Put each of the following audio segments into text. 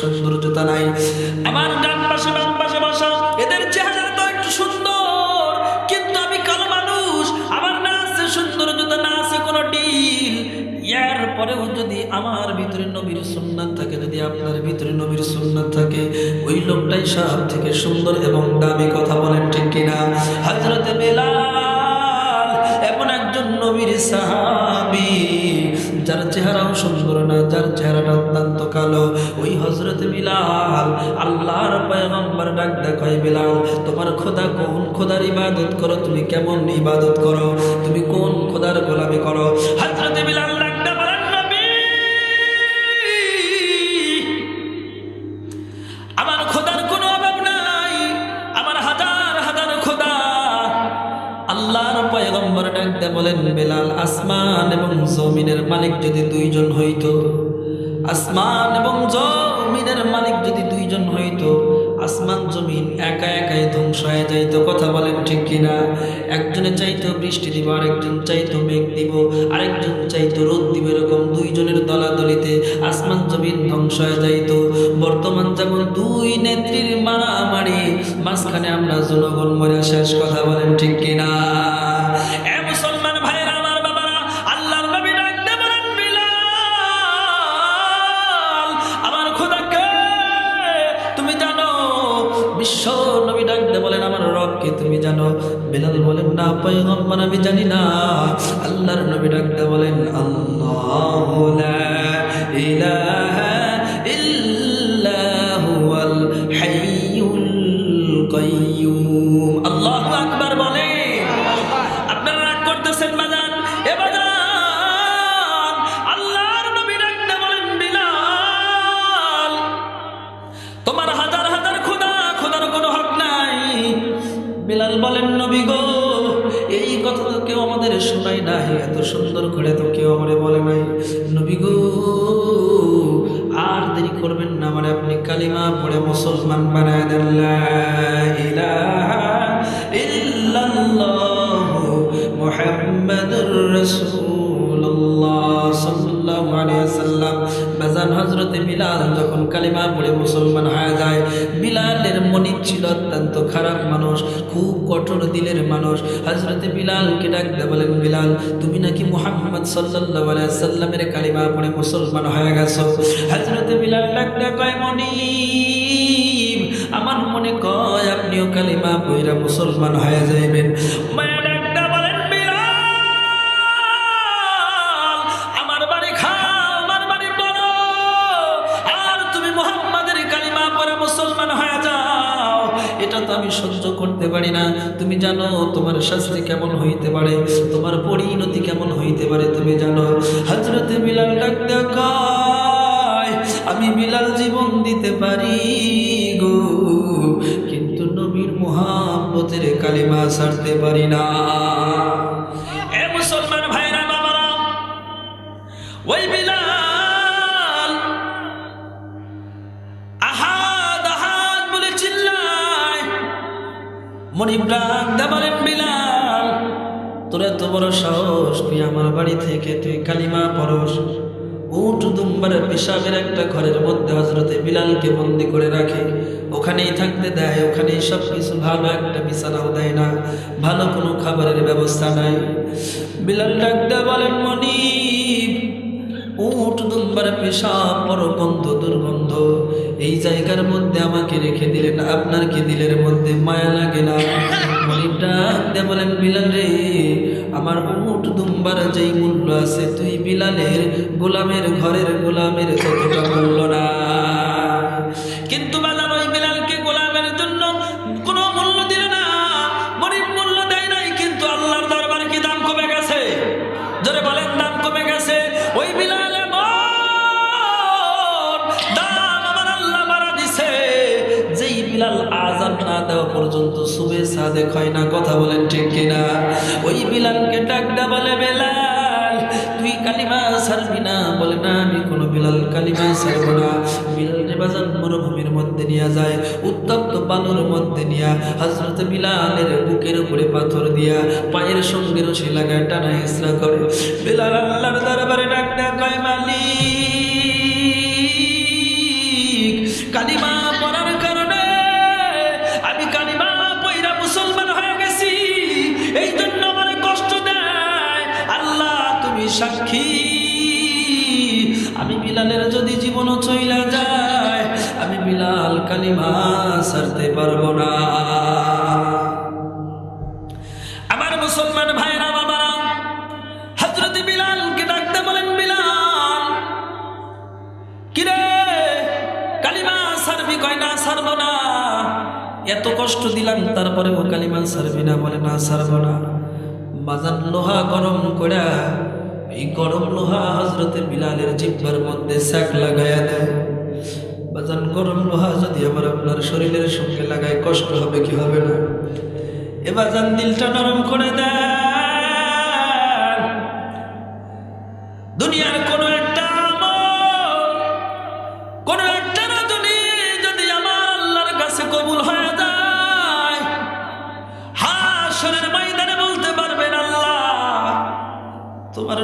সৌন্দর্যতা নাই। আমার ডান পাশে, বাম পাশে বসা। এদের চেহারা তো একটু সুন্দর, কিন্তু আমি কালো মানুষ। আমার না আছে সৌন্দর্যতা, না আছে কোনো ডিল এর পরেও যদি আমার ভিতরে নবীর সুন্নাত থাকে, যদি আপনার ভিতরে নবীর সুন্নাত থাকে, ওই লোকটাই সব থেকে সুন্দর এবং দামি কথা বলেন ঠিক কিনা? হজরতে বেলাল এমন একজন নবীর সাহাবি। যার চেহারাও সুন্দর না, যার চেহারাটা অত্যন্ত কালো, ওই হজরত বিলাল, আল্লাহর পয়গম্বর ডাক দেখায়, বিলাল, তোমার খোদা কোন খোদার ইবাদত করো? তুমি কেমন ইবাদত করো? তুমি কোন খোদার গোলামি করো? হজরত বিলাল পয়গম্বর ডাকতে বলেন বেলাল, আসমান এবং জমিনের মালিক যদি দুইজন হইতো। আসমান এবং জমিনের মালিক যদি দুইজন হইতো, আসমান জমিন একা একাই ধ্বংস হয়ে যাইতো। কথা বলেন ঠিক কিনা? একজনে চাইতো বৃষ্টি দিব, আরেকজন চাইতো মেঘ দিব, আরেকজন চাইতো রোদ দিব এরকম দুইজনের দলাদলিতে আসমান জমিন ধ্বংস হয়ে যাইতো। বর্তমান যেমন দুই নেত্রীর মারামারি, মাঝখানে আমরা জনগণ মরে শেষ। কথা বলেন ঠিক কিনা? জানো? বেলাল বলেন না পয়গম্বর আমি জানি না। আল্লাহর নবী ডাকতে বলেন আল্লাহ ইলাহা করবেন না মানে আপনি কালিমা পড়ে মুসলমান বানায় দেন মুহাম্মাদুর ওয়াসাল্লাম। বাজান হজরতে বিলাল যখন কালিমা পড়ে মুসলমান হয়ে ছিল অত্যন্ত খারাপ মানুষ, খুব কঠোর দিলের মানুষ। হজরতে বিলালকে ডাকতে বলেন বিলাল, তুমি নাকি মোহাম্মদ সাল্লাহ সাল্লামের কালিমা পড়ে মুসলমান হয়ে গেছো? হজরতে বিলাল ডাকতে কয় মনি আমার মনে কয়, আপনিও কালিমা পয়রা মুসলমান হয়ে যাইবেন। আমি সহ্য করতে পারি না। তুমি জানো তোমার শাস্তি কেমন হইতে পারে, তোমার পরিণতি কেমন হইতে পারে, তুমি জানো। হজরতে বিলাল ডাকতে আমি বিলাল জীবন দিতে পারি গো, কিন্তু নবীর মোহাম্মতের কালিমা সারতে পারি না। মনিব ডাক দা বলেন বিলাল, তোর এত বড় সাহস, তুই আমার বাড়ি থেকে তুই কালিমা পরশ। উঠ দুম্বার পেশাবের একটা ঘরের মধ্যে হজরতে বিলালকে বন্দি করে রাখে। ওখানেই থাকতে দেয়, ওখানেই সব কিছু ভালো একটা বিছানাও দেয় না, ভালো কোনো খাবারের ব্যবস্থা নাই। বিলাল ডাকতে বলেন মনিব, উঠ দুম্বার পেশাব বড় গন্ধ দুর্গন্ধ। এই জায়গার মধ্যে আমাকে রেখে দিলেন, আপনার কি দিলের মধ্যে মায়া লাগে না? বলেন, বিলাল রে, আমার উঠ দুম্বার যেই মূল্য আছে, তুই বিলালের গোলামের ঘরের গোলামের ততটা মূল্য না। দেওয়া পর্যন্ত সুবে সাদেক হয় না, কথা বলেন ঠিক কিনা? ওই বিলালকে ডাক দা বলে, বেলাল, তুই কালিমা না? বলে, না, আমি বিলাল কালিমা না। বিলাল বাজান মরুভূমির মধ্যে নিয়ে যায়, উত্তপ্ত বালুর মধ্যে নিয়ে বিলালের বুকের উপরে পাথর দিয়া, পায়ের সঙ্গে রশি লাগায় টানা ইসরা করে। বিলাল আল্লাহর দরবারে ডাক দেয়া সাক্ষী। আমি বিলালের যদি জীবন চইলা যায়, আমি বিলাল কালিমা সারতে পারব না। আমার মুসলমান ভাইরা বাবারা হজরত বিলালকে ডাকতে বলেন, বিলাল, কিরে, কালিমা সারবি কয়, না, সারব না। এত কষ্ট দিলাম তারপরে ও কালিমা সারবি না বলে, না, সারব না। বাজার লোহা গরম করে এই গরম লোহা হজরতে বিলালের জিব্বার মধ্যে শাক লাগাইয়া দেয়। বাজান, গরম লোহা যদি আমার আপনার শরীরের সঙ্গে লাগায়, কষ্ট হবে কি হবে না? এবার যান দিলটা নরম করে দেন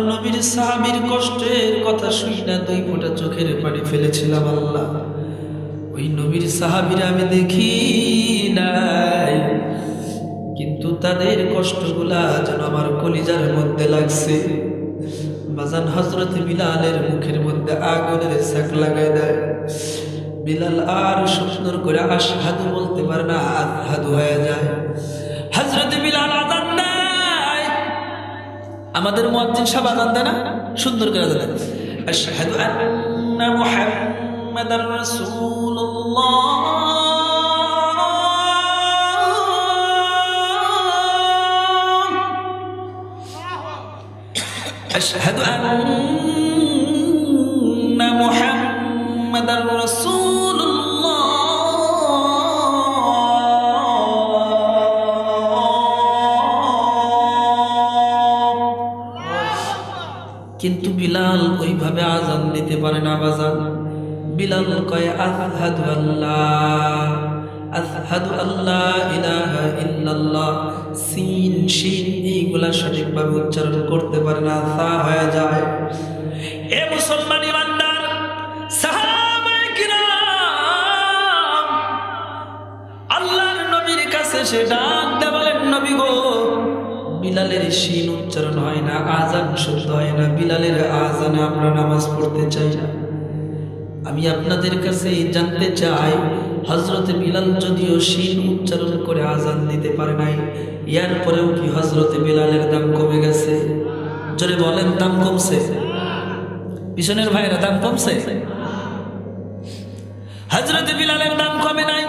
তোমার নবীর সাহাবীর কষ্টের কথা শুই না দুই ফোঁটা চোখের পানি ফেলেছিলাম আল্লাহ। ওই নবীর সাহাবীরা আমি দেখি নাই। কিন্তু তাদের কষ্টগুলা যেন আমার কলিজার মধ্যে লাগছে। বাজান হজরত বিলালের মুখের মধ্যে আগুনের শাক লাগাই দেয়। বিলাল আর সুন্দর করে আশহাদু বলতে পারে না আহাদু হয়ে যায়। আমাদের মুয়াজ্জিন সাহেব আজান দেয় না সুন্দর করে আজান দেয় আশহাদু আন্না মুহাম্মাদার রাসূলুল্লাহ أشهد أن কিন্তু বিলাল ওইভাবে আজান দিতে পারে না, বাজান। বিলাল কয়, আজহাদু আল্লাহ আজহাদু আল্লাহ, ইলাহা ইল্লাল্লাহ। সিন এইগুলা সঠিকভাবে উচ্চারণ করতে পারে না হয়ে যায়। এ মুসলমান ইমানদার আল্লাহর নবীর কাছে সে বিলালের শিন উচ্চারণ হয় না, আজান শুদ্ধ হয় না। বিলালের আজানে আমরা নামাজ পড়তে চাই না। আমি আপনাদের কাছে জানতে চাই হজরত বিলাল যদিও শিন উচ্চারণ করে আজান দিতে পারে নাই, ইয়ার পরেও কি হজরত বিলালের দাম কমে গেছে? জোরে বলেন, দাম কমছে। পিছনের ভাইয়েরা, দাম কমছে? হজরত বিলালের দাম কমে নাই।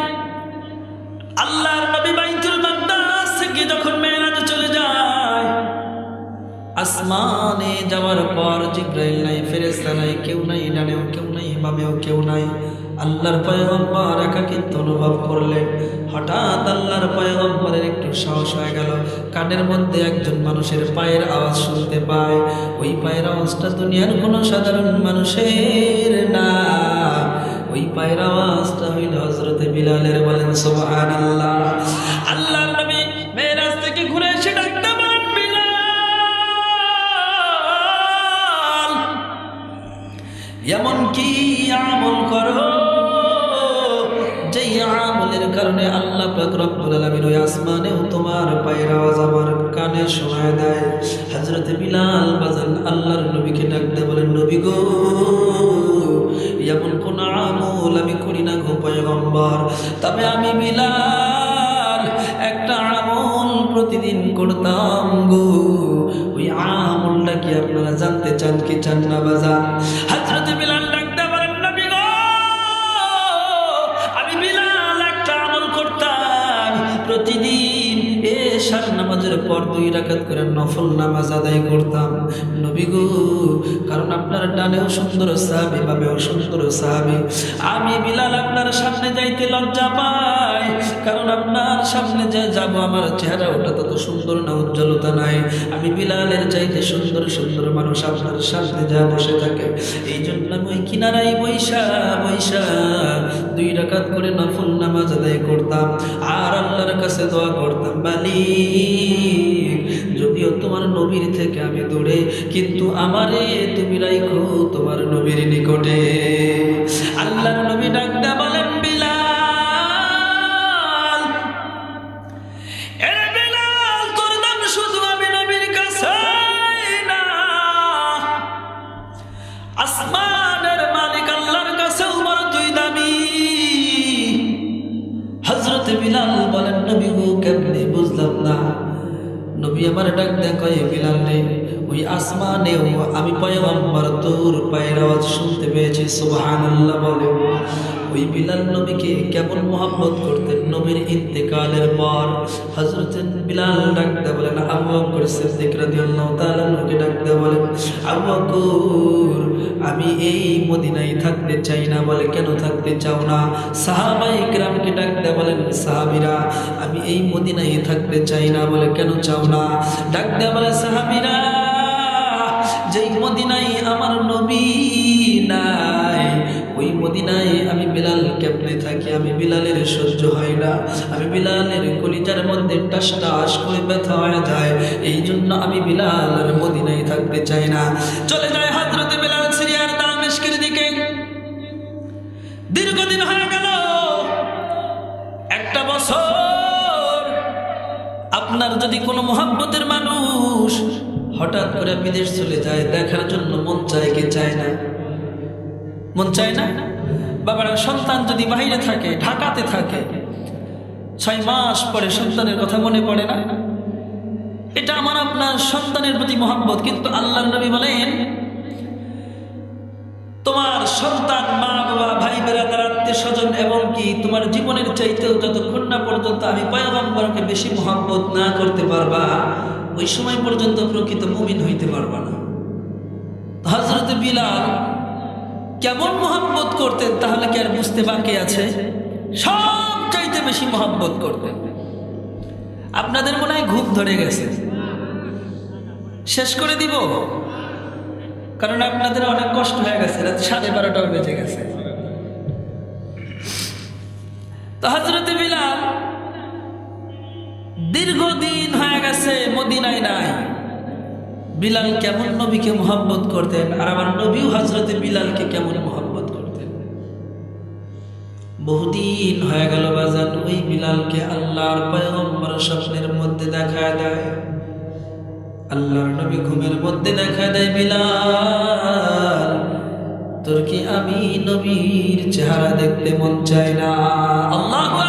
আল্লাহর নবী বাইতুল মাকদাস থেকে যখন যায় আসমানে যাওয়ার পর জিব্রাইল নাই, ফেরেশতা নাই, কেউ নাই, ডানেও কেউ নাই, বামেও কেউ নাই। আল্লাহর পয়গম্বর একাকিত্ব অনুভব করলেন। হঠাৎ আল্লাহর পয়গম্বরের একটু সাহস হয়ে গেল। কানের মধ্যে একজন মানুষের পায়ের আওয়াজ শুনতে পায়। ওই পায়ের আওয়াজটা দুনিয়ার কোনো সাধারণ মানুষের না। ওই পায়ের আওয়াজটা হইল হজরতে বিলালের, বলেন সোহান আল্লাহ আল্লাহ এমন কি আমল করো? যেই আমলের কারণে আল্লাহ পাক রব্বুল আলামিন ওই আসমানেও তোমার পায়ের আওয়াজ আমার কানে শোনায় দেয়। হযরত বিলাল বাজান আল্লাহর নবীকে ডাকতে বলেন, নবী গো, এমন কোন আমল আমি করি না গো পয়গম্বর। তবে আমি বিলাল একটা আমল প্রতিদিন করতাম গো। ওই আমলটা কি আপনারা জানতে চান কি চান না বাজান? করতাম এ সার নামাজের পর দুই রাখাত করে নফল নামাজ আদায় করতাম। নবী গো, কারণ আপনার ডানেও সুন্দর সাহাবি, বামেও সুন্দর সাহাবি। আমি বিলাল আপনার সামনে যাইতে লজ্জা পাই। কারণ আপনার সামনে যে যাব, আমার চেহারা ওটা তত সুন্দর না, উজ্জ্বলতা নাই। আমি বিলালের চাইতে সুন্দর সুন্দর মানুষ, আপনার সামনে যা বসে থাকে এই জন্য আমি কিনারাই বৈশা বৈশা, দুই রাকাত করে নফল নামাজ আদায় করতাম, আর আল্লাহর কাছে দোয়া করতাম বালি যদিও তোমার নবীর থেকে আমি দূরে, কিন্তু আমারে তুমি রাইখো তোমার নবীর নিকটে। আল্লাহর নবী ডাকতে আমার ডাক দেখো বিলাল রে, ওই আসমানেও আমি পয়গম্বর তোর পায়ের আওয়াজ শুনতে পেয়েছি, সুবহানাল্লাহ বলে। ওই বিলাল নবীকে কেমন মোহাম্মত করতেন। নবীর ইন্তেকালের পর হযরত বিলাল ডাকতে বলেন, আবু বকর সিদ্দিক ডাকতে বলেন, আবু বকর, আমি এই মদিনায় থাকতে চাই না। বলে, কেন থাকতে চাও না? সাহাবাই গ্রামকে ডাকতে বলেন, সাহাবিরা, আমি এই মদিনায় থাকতে চাই না। বলে, কেন চাও না? ডাকতে বলে, সাহাবিরা, যেই মদিনায় আমার নবী নাই ওই মদিনায় আমি বিলাল কেমনে থাকি? আমি বিলালের সহ্য হয় না। আমি বিলালের কলিজার মধ্যে টাস টাস করে ব্যথা হয়ে যায়। এই জন্য আমি বিলালের মদিনায় থাকতে চাই না। চলে যায় হাজরতে বিলাল সিরিয়ার দামেশকের দিকে। দীর্ঘদিন হয়ে গেল। একটা বছর আপনার যদি কোনো মোহাব্বতের মানুষ হঠাৎ করে বিদেশ চলে যায়, দেখার জন্য মন চায় কি চায় না? মন চায় না? বাবার, সন্তান যদি বাইরে থাকে, ঢাকাতে থাকে, ছয় মাস পরে সন্তানের কথা মনে পড়ে না? এটা আমার আপনার সন্তানের প্রতি মোহাম্মত কিন্তু আল্লাহ নবী বলেন, তোমার সন্তান মা, বাবা, ভাই, বেড়াদার আত্মীয় স্বজন এবং কি তোমার জীবনের চাইতেও যতক্ষণ না পর্যন্ত আমি পয়গম্বরকে বেশি মোহাম্মত না করতে পারবা, ওই সময় পর্যন্ত প্রকৃত মুমিন হইতে পারবা না। হজরত বিলাল কেমন মোহাম্মত করতেন তাহলে কি আর বুঝতে বাকি আছে? সব চাইতে বেশি মোহাম্মত করতেন। আপনাদের মনে হয় ঘুম ধরে গেছে। শেষ করে দিব? কারণ আপনাদের অনেক কষ্ট হয়ে গেছে, রাত সাড়ে বারোটাও বেজে গেছে। তো হজরত বিলাল, দীর্ঘদিন হয়ে গেছে মদিনায় নাই। বিলাল কেমন নবীকে মোহাম্মত করতেন? আর আমার নবীও হজরতে বিলালকে কেমন মোহাম্মত করতেন? বহুদিন হয়ে গেল বাজান, ওই বিলালকে আল্লাহর পয়গম্বর স্বপ্নের মধ্যে দেখা দেয়। আল্লাহর নবী ঘুমের মধ্যে দেখা দেয়, বিলাল, তোর কি আমি নবীর চেহারা দেখতে মন চায় না? আল্লাহু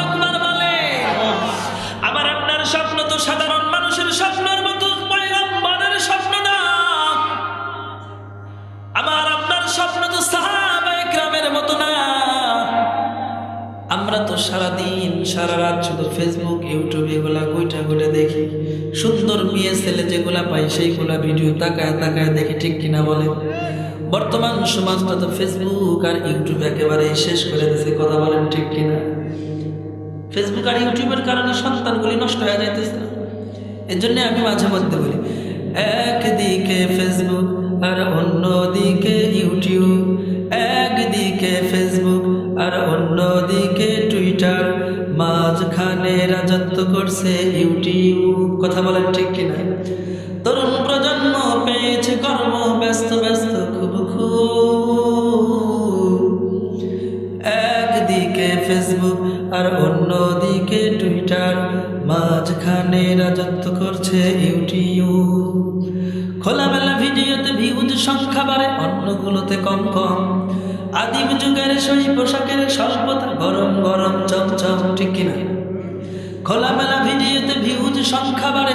সারা রাত শুধু ফেসবুক ইউটিউব এগুলা গোইটা গোটা দেখি। সুন্দর মেয়ে ছেলে যেগুলা পাই, সেইগুলা ভিডিও তাকায় তাকায় দেখি, ঠিক কিনা বলে? বর্তমান সমাজটা তো ফেসবুক আর ইউটিউব একেবারে শেষ করে দিয়েছে কথা বলেন ঠিক কিনা? ফেসবুক আর ইউটিউবের কারণে সন্তানগুলি নষ্ট হয়ে যাইতেছে। না এর জন্য আমি মাঝে মধ্যে বলি, একদিকে ফেসবুক আর অন্যদিকে ইউটিউব একদিকে ফেসবুক আর অন্যদিকে টুইটার মাঝখানে রাজত্ব করছে ইউটিউব। কথা বলেন ঠিক কিনা? তরুণ প্রজন্ম পেয়েছে কর্ম, ব্যস্ত ব্যস্ত, খুব খুব। একদিকে ফেসবুক আর অন্যদিকে টুইটার মাঝখানে রাজত্ব করছে ইউটিউব। খোলামেলা ভিডিওতে ভিউজ সংখ্যা বাড়ে, অন্যগুলোতে কম কম। আদিম যুগের সেই পোশাকের স্বল্পতা গরম গরম চমচম, ঠিক কিনা? খোলামেলা ভিডিওতে ভিউজ সংখ্যা বাড়ে।